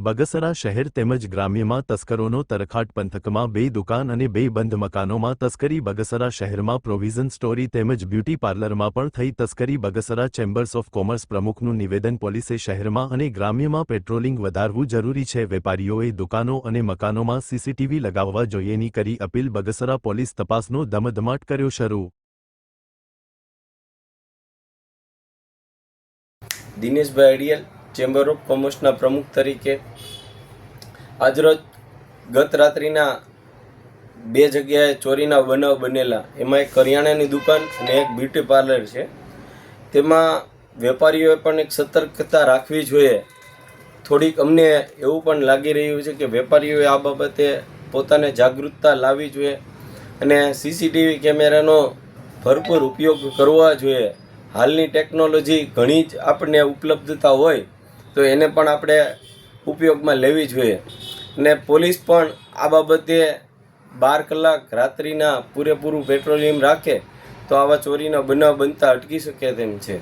બગસરા શહેર તેમજ ગ્રામ્યમાં તસ્કરોનો તરખાટ પંથકમાં બે દુકાન અને બે બંધ મકાનોમાં તસ્કરી બગસરા શહેરમાં પ્રોવિઝન સ્ટોરી તેમજ બ્યુટી પાર્લરમાં પણ થઈ તસ્કરી બગસરા ચેમ્બર્સ ઓફ કોમર્સ પ્રમુખનું નિવેદન પોલીસે શહેરમાં અને ગ્રામ્યમાં પેટ્રોલિંગ વધારવું જરૂરી છે. વેપારીઓએ દુકાનો અને મકાનોમાં સીસીટીવી લગાવવા જોઈએની કરી અપીલ બગસરા પોલીસ તપાસનો ધમધમાટ કર્યો શરૂ. દિનેશભાઈ અડિયલ ચેમ્બર ઓફ કોમર્સના પ્રમુખ તરીકે આજરોજ ગત રાત્રિના બે જગ્યાએ ચોરીના બનાવ બનેલા. એમાં એક કરિયાણાની દુકાન અને એક બ્યુટી પાર્લર છે. તેમાં વેપારીઓએ પણ એક સતર્કતા રાખવી જોઈએ. થોડીક અમને એવું પણ લાગી રહ્યું છે કે વેપારીઓએ આ બાબતે પોતાને જાગૃતતા લાવવી જોઈએ અને સીસીટીવી કેમેરાનો ભરપૂર ઉપયોગ કરવો જોઈએ. હાલની ટેકનોલોજી ઘણી જ આપણને ઉપલબ્ધતા હોય તો એને પણ આપણે ઉપયોગમાં લેવી જોઈએ. અને પોલીસ પણ આ બાબતે બાર કલાક રાત્રિના પૂરેપૂરું પેટ્રોલિંગ રાખે તો આવા ચોરીના બનાવ બનતા અટકી શકે તેમ છે.